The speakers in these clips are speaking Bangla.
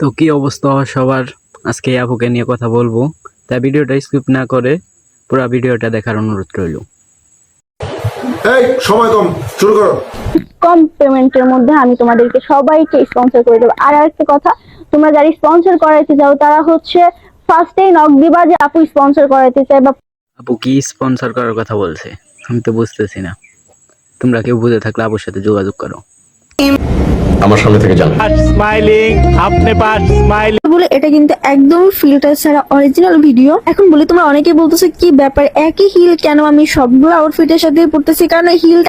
তো কি অবস্থা সবার? আজকে আপুকে নিয়ে কথা বলব। তাই ভিডিওটা স্কিপ না করে পুরো ভিডিওটা দেখার অনুরোধ রইল। এই সময় কম শুরু করো। কম পেমেন্টের মধ্যে আমি তোমাদেরকে সবাইকে স্পন্সর করে দেবো। আর আরেকটা কথা তোমরা যারা স্পন্সর করাইতে চাও তারা হচ্ছে ফার্স্টেই নক দিবা যে আপু স্পন্সর করাইতে চাই বা আপু কি স্পন্সর করার কথা বলছে? আমি তো বুঝতেছি না। তোমরা কেউ বুঝে থাকলে আপুর সাথে যোগাযোগ করো। আমার সামনে থেকে যান স্মাইলিং আপনি পাস স্মাইল বলে এটা কিন্তু একদম ফিল্টার ছাড়া অরিজিনাল ভিডিও এখন বলে তোমরা অনেকেই বলতেছো কি ব্যাপার? একই হিল কেন আমি সবগুলো আউটফিটের সাথে পড়তেছি কারণ হিল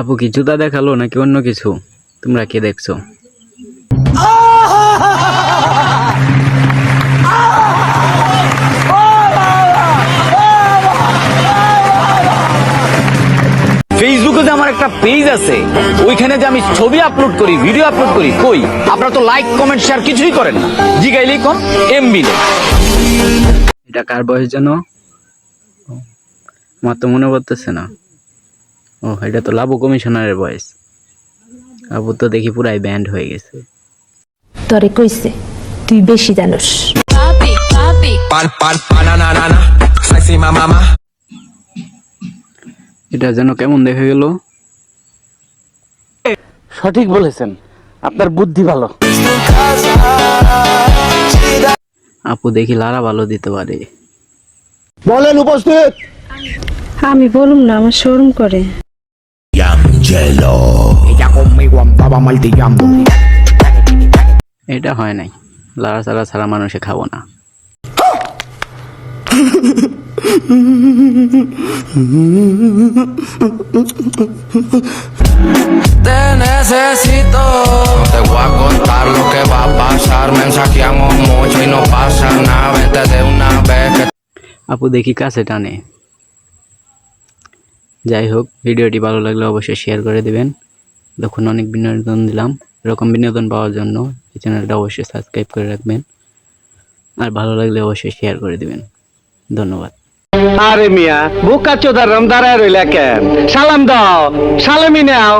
আপু কি জুতা দেখাল নাকি অন্য কিছু? তোমরা কে দেখছ? একটা পেজ আছে। ওইখানে যে আমি ছবি আপলোড করি ভিডিও আপলোড করি কই? আপনারা তো লাইক কমেন্ট শেয়ার কিছুই করেন না। জিগাইলেই কোন? এমবি নেই এটা কার বয়স যেন আমার তো মনে পড়তেছে না। ও এটা তো লাবু কমিশনারের বয়স। আবু তো দেখি পুরাই ব্যান্ড হয়ে গেছে। তরে কইছে তুই বেশি জানোস. এটা যেন কেমন দেখা গেল? সঠিক বলেছেন। আপনার বুদ্ধি ভালো। আপু দেখি লারা ভালো দিতে পারে। বলেন উপস্থিত। আমি বলুম না আমার শোরুম করে. এটা হয় নাই। লারা ছাড়া ছাড়া মানুষে খাব না। Te necesito. Te voy a contar lo que va a pasar. Mensajeamos mucho y no pasa nada. Vente de una vez que আপু, দেখি কাছে টানে যাই হোক, ভিডিওটি ভালো লাগলে অবশ্যই শেয়ার করে দিবেন দেখুন, অনেক বিনোদন দিলাম এরকম বিনোদন পাওয়ার জন্য এই চ্যানেলটা অবশ্যই সাবস্ক্রাইব করে রাখবেন আর ভালো লাগলে অবশ্যই শেয়ার করে দিবেন ধন্যবাদ। আরে মিয়া বোকা চোদার রমদারায় রইলা কেন? সালাম দাও সালামি নাও।